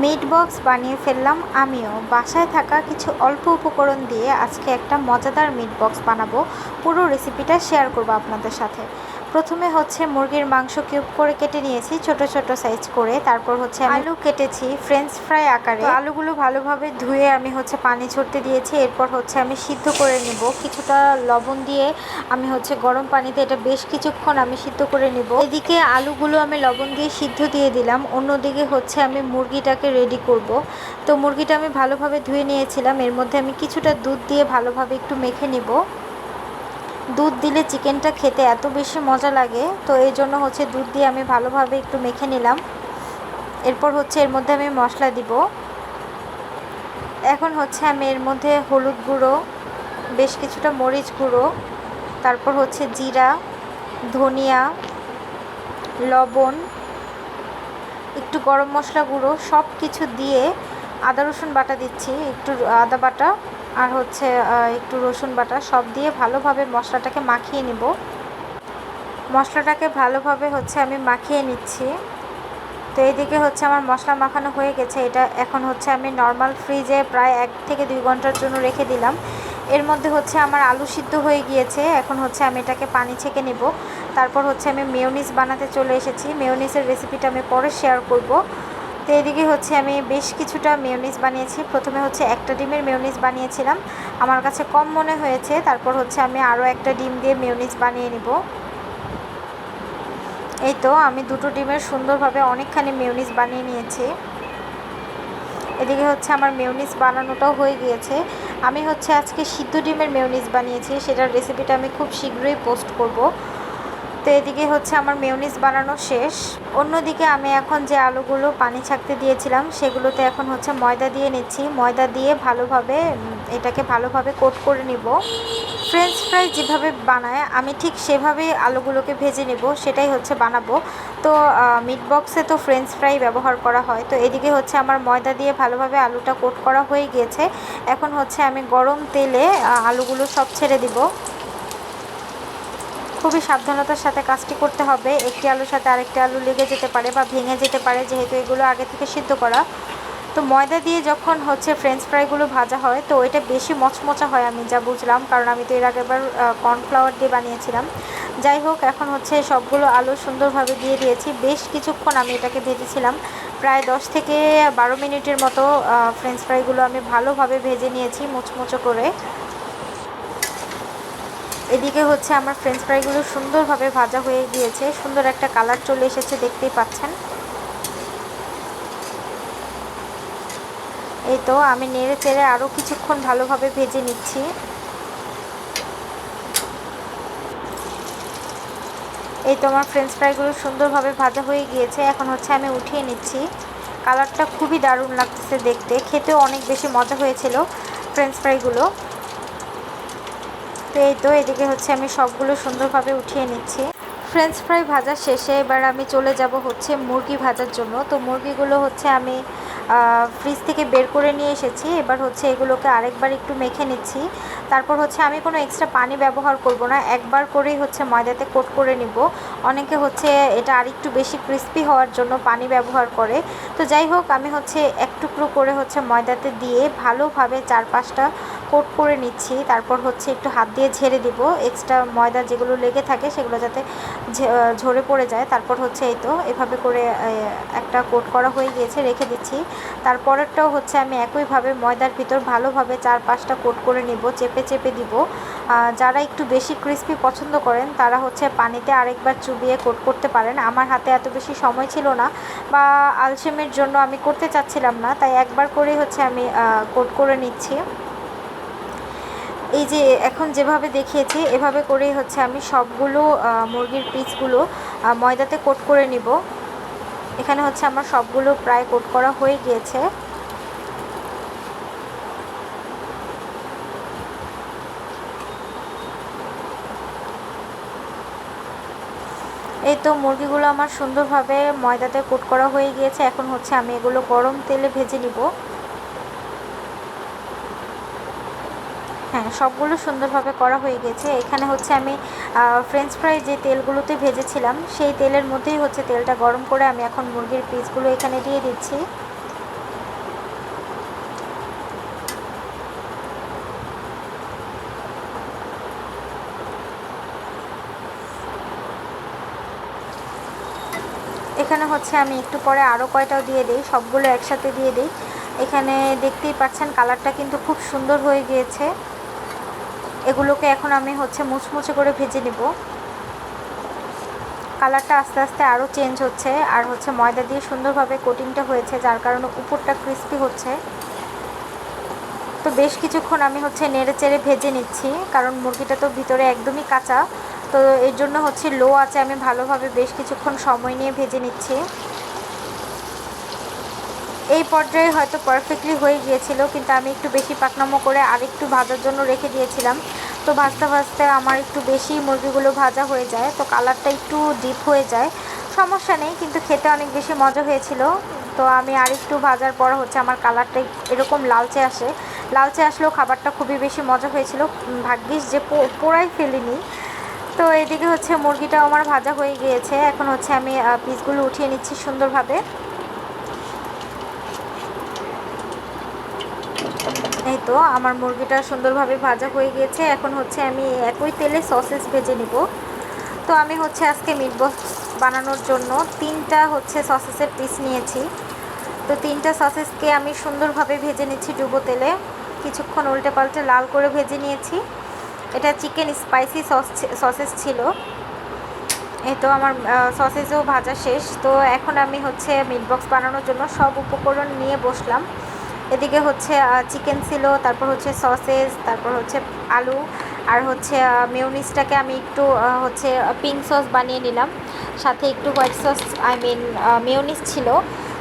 Meat box বানিয়ে ফেললাম আমিও। বাসায় থাকা কিছু অল্প উপকরণ দিয়ে আজকে একটা মজাদার মিট বক্স বানাবো। পুরো রেসিপিটা শেয়ার করব আপনাদের সাথে। প্রথমে হচ্ছে মুরগির মাংস কিউব করে কেটে নিয়েছি ছোট ছোট সাইজ করে। তারপর হচ্ছে আলু কেটেছি ফ্রেঞ্চ ফ্রাই আকারে। আলুগুলো ভালোভাবে ধুয়ে আমি হচ্ছে পানি ছড়তে দিয়েছি। এরপর হচ্ছে আমি সিদ্ধ করে নিব। কিছুটা লবণ দিয়ে আমি হচ্ছে গরম পানিতে এটা বেশ কিছুক্ষণ আমি সিদ্ধ করে নিব। এদিকে আলুগুলো আমি লবণ দিয়ে সিদ্ধ দিয়ে দিলাম। অন্যদিকে হচ্ছে আমি মুরগিটাকে রেডি করব। তো মুরগিটা আমি ভালোভাবে ধুয়ে নিয়েছিলাম। এর মধ্যে আমি কিছুটা দুধ দিয়ে ভালোভাবে একটু মেখে নিব। দুধ দিলে চিকেনটা খেতে এত বেশি মজা লাগে, তো এই জন্য হচ্ছে দুধ দিয়ে আমি ভালোভাবে একটু মেখে নিলাম। এরপর হচ্ছে এর মধ্যে আমি মশলা দিব। এখন হচ্ছে আমি এর মধ্যে হলুদ গুঁড়ো, বেশ কিছুটা মরিচ গুঁড়ো, তারপর হচ্ছে জিরা, ধনিয়া, লবণ, একটু গরম মশলা গুঁড়ো সব কিছু দিয়ে আদা রসুন বাটা দিচ্ছি, একটু আদা বাটা। আর হচ্ছে একটু রসুন বাটা সব দিয়ে ভালোভাবে মশলাটাকে মাখিয়ে নিব। মশলাটাকে ভালোভাবে হচ্ছে আমি মাখিয়ে নিচ্ছি। তো এইদিকে হচ্ছে আমার মশলা মাখানো হয়ে গেছে। এটা এখন হচ্ছে আমি নর্মাল ফ্রিজে প্রায় এক থেকে দুই ঘণ্টার জন্য রেখে দিলাম। এর মধ্যে হচ্ছে আমার আলু সিদ্ধ হয়ে গিয়েছে। এখন হচ্ছে আমি এটাকে পানি ছেঁকে নেব। তারপর হচ্ছে আমি মেয়নিস বানাতে চলে এসেছি। মেয়নিসের রেসিপিটা আমি পরে শেয়ার করব। তো এদিকে হচ্ছে আমি বেশ কিছুটা মেয়নিস বানিয়েছি। প্রথমে হচ্ছে একটা ডিমের মেয়নিস বানিয়েছিলাম। আমার কাছে কম মনে হয়েছে। তারপর হচ্ছে আমি আরও একটা ডিম দিয়ে মেয়নিস বানিয়ে নিব। এই তো আমি দুটো ডিমের সুন্দরভাবে অনেকখানি মেয়নিস বানিয়ে নিয়েছি। এদিকে হচ্ছে আমার মেয়নিস বানানোটাও হয়ে গিয়েছে। আমি হচ্ছে আজকে সিদ্ধ ডিমের মেয়নিস বানিয়েছি। সেটার রেসিপিটা আমি খুব শীঘ্রই পোস্ট করব। তো এদিকে হচ্ছে আমার মেয়নিস বানানো শেষ। অন্যদিকে আমি এখন যে আলুগুলো পানি ছাকতে দিয়েছিলাম, সেগুলোতে এখন হচ্ছে ময়দা দিয়ে নিচ্ছি। ময়দা দিয়ে ভালোভাবে এটাকে ভালোভাবে কোট করে নিব। ফ্রেঞ্চ ফ্রাই যেভাবে বানায়, আমি ঠিক সেভাবেই আলুগুলোকে ভেজে নেব, সেটাই হচ্ছে বানাবো। তো মিট বক্সে তো ফ্রেঞ্চ ফ্রাই ব্যবহার করা হয়। তো এদিকে হচ্ছে আমার ময়দা দিয়ে ভালোভাবে আলুটা কোট করা হয়ে গিয়েছে। এখন হচ্ছে আমি গরম তেলে আলুগুলো সব ছেড়ে দিব। খুবই সাবধানতার সাথে কাজটি করতে হবে। একটি আলুর সাথে আরেকটি আলু লেগে যেতে পারে বা ভেঙে যেতে পারে, যেহেতু এগুলো আগে থেকে সিদ্ধ করা। তো ময়দা দিয়ে যখন হচ্ছে ফ্রেঞ্চ ফ্রাইগুলো ভাজা হয়, তো ওইটা বেশি মচমচা হয় আমি যা বুঝলাম, কারণ আমি তো এর আগেবার কর্নফ্লাওয়ার দিয়ে বানিয়েছিলাম। যাই হোক, এখন হচ্ছে সবগুলো আলু সুন্দরভাবে দিয়ে দিয়েছি। বেশ কিছুক্ষণ আমি এটাকে ভেজেছিলাম। প্রায় দশ থেকে বারো মিনিটের মতো ফ্রেঞ্চ ফ্রাইগুলো আমি ভালোভাবে ভেজে নিয়েছি, মুচমুচো করে। এদিকে হচ্ছে আমার ফ্রেঞ্চ ফ্রাইগুলো সুন্দরভাবে ভাজা হয়ে গিয়েছে। সুন্দর একটা কালার চলে এসেছে, দেখতেই পাচ্ছেন। এই তো আমি নেড়ে চেড়ে আরও কিছুক্ষণ ভালোভাবে ভেজে নিচ্ছি। এই তো আমার ফ্রেঞ্চ ফ্রাইগুলো সুন্দরভাবে ভাজা হয়ে গিয়েছে। এখন হচ্ছে আমি উঠিয়ে নিচ্ছি। কালারটা খুবই দারুণ লাগতেছে দেখতে। খেতেও অনেক বেশি মজা হয়েছিল ফ্রেঞ্চ ফ্রাইগুলো তো এই তো, এদিকে হচ্ছে আমি সবগুলো সুন্দরভাবে উঠিয়ে নিচ্ছি। ফ্রেঞ্চ ফ্রাই ভাজা শেষে এবার আমি চলে যাব হচ্ছে মুরগি ভাজার জন্য। তো মুরগিগুলো হচ্ছে আমি ফ্রিজ থেকে বের করে নিয়ে এসেছি। এবার হচ্ছে এগুলোকে আরেকবার একটু মেখে নিচ্ছি। তারপর হচ্ছে আমি কোনো এক্সট্রা পানি ব্যবহার করব না। একবার করেই হচ্ছে ময়দাতে কোট করে নিব। অনেকে হচ্ছে এটা আরেকটু বেশি ক্রিস্পি হওয়ার জন্য পানি ব্যবহার করে। তো যাই হোক, আমি হচ্ছে এক টুকরো করে হচ্ছে ময়দাতে দিয়ে ভালোভাবে চার পাঁচটা কোট করে নিচ্ছি। তারপর হচ্ছে একটু হাত দিয়ে ঝেড়ে দিব। এক্সট্রা ময়দা যেগুলো লেগে থাকে সেগুলো যাতে ঝরে পড়ে যায়। তারপর হচ্ছে এই তো এভাবে করে একটা কোট করা হয়ে গিয়েছে, রেখে দিচ্ছি। তারপরেরটাও হচ্ছে আমি একইভাবে ময়দার ভিতর ভালোভাবে চার পাঁচটা কোট করে নিব, চেপে চেপে দিব। যারা একটু বেশি ক্রিস্পি পছন্দ করেন, তারা হচ্ছে পানিতে আরেকবার চুবিয়ে কোট করতে পারেন। আমার হাতে এত বেশি সময় ছিল না বা আলসেমের জন্য আমি করতে চাচ্ছিলাম না। তাই একবার করেই হচ্ছে আমি কোট করে নিচ্ছি। এই যে এখন যেভাবে দেখিয়েছি, এভাবে করেই হচ্ছে আমি সবগুলো মুরগির পিসগুলো ময়দাতে কোট করে নিব। এখানে হচ্ছে আমার সবগুলো প্রায় কোট করা হয়ে গিয়েছে। এই তো মুরগিগুলো আমার সুন্দরভাবে ময়দাতে কোট করা হয়ে গিয়েছে। এখন হচ্ছে আমি এগুলো গরম তেলে ভেজে নিব। হ্যাঁ সবগুলো সুন্দরভাবে করা হয়ে গেছে। এখানে হচ্ছে আমি ফ্রেঞ্চ ফ্রাই যে তেলগুলোতে ভেজেছিলাম, সেই তেলের মধ্যেই হচ্ছে তেলটা গরম করে আমি এখন মুরগির পিসগুলো এখানে দিয়ে দিচ্ছি। এখানে হচ্ছে আমি একটু পরে আরও কয়টাও দিয়ে দিই, সবগুলো একসাথে দিয়ে দিই। এখানে দেখতেই পাচ্ছেন কালারটা কিন্তু খুব সুন্দর হয়ে গিয়েছে। এগুলোকে এখন আমি হচ্ছে মুচমুচে করে ভেজে নেব। কালারটা আস্তে আস্তে আরও চেঞ্জ হচ্ছে আর হচ্ছে ময়দা দিয়ে সুন্দরভাবে কোটিংটা হয়েছে, যার কারণে উপরটা ক্রিস্পি হচ্ছে। তো বেশ কিছুক্ষণ আমি হচ্ছে নেড়ে চেড়ে ভেজে নিচ্ছি, কারণ মুরগিটা তো ভিতরে একদমই কাঁচা। তো এর জন্য হচ্ছে লো আছে আমি ভালোভাবে বেশ কিছুক্ষণ সময় নিয়ে ভেজে নিচ্ছি। এই পর্যায়ে হয়তো পারফেক্টলি হয়ে গিয়েছিল, কিন্তু আমি একটু বেশি পাকনামো করে আর একটু ভাজার জন্য রেখে দিয়েছিলাম। তো ভাজতে ভাজতে আমার একটু বেশি মুরগিগুলো ভাজা হয়ে যায়, তো কালারটা একটু ডিপ হয়ে যায়। সমস্যা নেই, কিন্তু খেতে অনেক বেশি মজা হয়েছিল। তো আমি আর একটু ভাজার পর হচ্ছে আমার কালারটা এরকম লালচে আসে। লালচে আসলেও খাবারটা খুবই বেশি মজা হয়েছিল। ভাগ্যিস যে পোড়াই ফেলিনি। তো এদিকে হচ্ছে মুরগিটাও আমার ভাজা হয়ে গিয়েছে। এখন হচ্ছে আমি পিসগুলো উঠিয়ে নিচ্ছি সুন্দরভাবে। এই তো আমার মুরগিটা সুন্দরভাবে ভাজা হয়ে গিয়েছে। এখন হচ্ছে আমি একই তেলে সসেস ভেজে নিব। তো আমি হচ্ছে আজকে মিট বক্স বানানোর জন্য তিনটা হচ্ছে সসেসের পিস নিয়েছি। তো তিনটা সসেসকে আমি সুন্দরভাবে ভেজে নিচ্ছি ডুবো তেলে। কিছুক্ষণ উল্টে পাল্টে লাল করে ভেজে নিয়েছি। এটা চিকেন স্পাইসি সস সসেস ছিল। এই তো আমার সসেসও ভাজা শেষ। তো এখন আমি হচ্ছে মিট বক্স বানানোর জন্য সব উপকরণ নিয়ে বসলাম। এদিকে হচ্ছে চিকেন ছিল, তারপর হচ্ছে সসেস তারপর হচ্ছে আলু, আর হচ্ছে মেউনিসটাকে আমি একটু হচ্ছে পিঙ্ক সস বানিয়ে নিলাম। সাথে একটু white sauce I mean mayonnaise ছিল।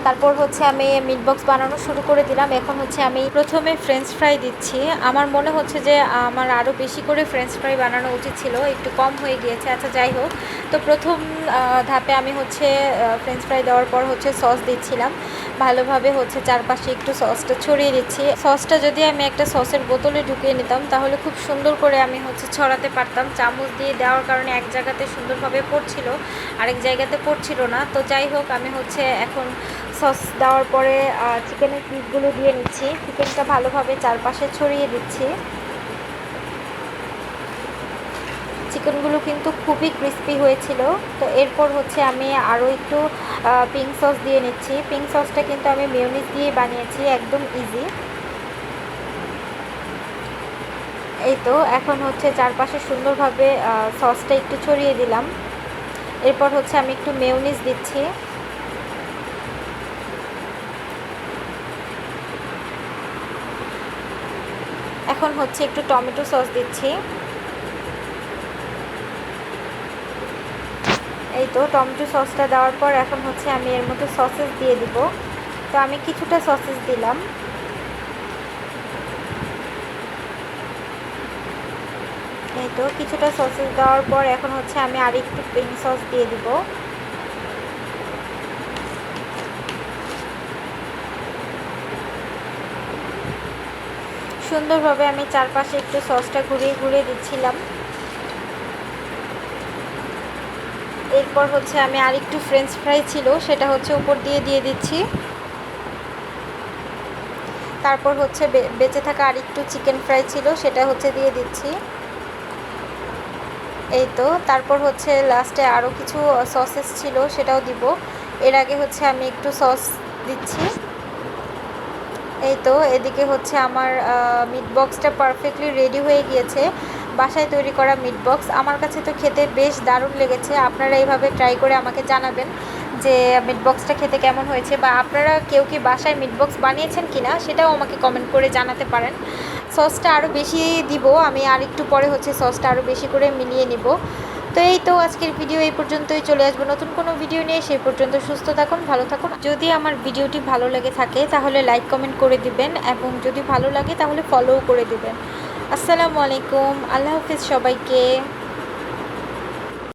তারপর হচ্ছে আমি মিট বক্স বানানো শুরু করে দিলাম। এখন হচ্ছে আমি প্রথমে ফ্রেঞ্চ ফ্রাই দিচ্ছি। আমার মনে হচ্ছে যে আমার আরও বেশি করে ফ্রেঞ্চ ফ্রাই বানানো উচিত ছিল, একটু কম হয়ে গিয়েছে। আচ্ছা যাই হোক। তো প্রথম ধাপে আমি হচ্ছে ফ্রেঞ্চ ফ্রাই দেওয়ার পর হচ্ছে সস দিচ্ছিলাম। ভালোভাবে হচ্ছে চারপাশে একটু সসটা ছড়িয়ে দিচ্ছি। সসটা যদি আমি একটা সসের বোতলে ঢুকিয়ে নিতাম, তাহলে খুব সুন্দর করে আমি হচ্ছে ছড়াতে পারতাম। চামচ দিয়ে দেওয়ার কারণে এক জায়গাতে সুন্দরভাবে পড়ছিল, আরেক জায়গাতে পড়ছিল না। তো যাই হোক, আমি হচ্ছে এখন সস দেওয়ার পরে চিকেনের পিসগুলো দিয়ে নিচ্ছি। চিকেনটা ভালোভাবে চারপাশে ছড়িয়ে দিচ্ছি। চিকেনগুলো কিন্তু খুবই ক্রিস্পি হয়েছিল। তো এরপর হচ্ছে আমি আরও একটু পিঙ্ক সস দিয়ে নিচ্ছি। পিঙ্ক সসটা কিন্তু আমি মিউনিস দিয়ে বানিয়েছি, একদম ইজি এই তো, এখন হচ্ছে চারপাশে সুন্দরভাবে সসটা একটু ছড়িয়ে দিলাম। এরপর হচ্ছে আমি একটু মেউনিস দিচ্ছি। এখন হচ্ছে একটু টমেটো সস দিচ্ছি। এই তো টমেটো সসটা দেওয়ার পর এখন হচ্ছে আমি এর মধ্যে সসেস দিয়ে দিব। তো আমি কিছুটা সসেস দিলাম। এই তো কিছুটা সসেস দেওয়ার পর এখন হচ্ছে আমি আর একটু পিঙ্ক সস দিয়ে দিব। সুন্দরভাবে আমি চারপাশে একটু সসটা ঘুরিয়ে ঘুরিয়ে দিচ্ছিলাম। এরপর হচ্ছে আমি আর একটু ফ্রেঞ্চ ফ্রাই ছিল, সেটা হচ্ছে উপর দিয়ে দিয়ে দিচ্ছি। তারপর হচ্ছে বেঁচে থাকা আর একটু চিকেন ফ্রাই ছিল, সেটা হচ্ছে দিয়ে দিচ্ছি। এই তো, তারপর হচ্ছে লাস্টে আরও কিছু সসেস ছিল, সেটাও দিব। এর আগে হচ্ছে আমি একটু সস দিচ্ছি। এই তো, এদিকে হচ্ছে আমার মিট বক্সটা পারফেক্টলি রেডি হয়ে গিয়েছে। বাসায় তৈরি করা মিট বক্স আমার কাছে তো খেতে বেশ দারুণ লেগেছে। আপনারা এইভাবে ট্রাই করে আমাকে জানাবেন যে মিট বক্সটা খেতে কেমন হয়েছে বা আপনারা কেউ কি বাসায় মিট বক্স বানিয়েছেন কি না সেটাও আমাকে কমেন্ট করে জানাতে পারেন। সসটা আরও বেশি দিব। আমি আর একটু পরে হচ্ছে সসটা আরও বেশি করে মিলিয়ে নিব। তো এই তো আজকের ভিডিও এই পর্যন্তই চলে আসব। নতুন কোনো ভিডিও নিয়ে সেই পর্যন্ত সুস্থ থাকুন, ভালো থাকুন। যদি আমার ভিডিওটি ভালো লাগে থাকে, তাহলে লাইক কমেন্ট করে দিবেন এবং যদি ভালো লাগে, তাহলে ফলোও করে দিবেন। আসসালামু আলাইকুম, আল্লাহ হাফিজ সবাইকে।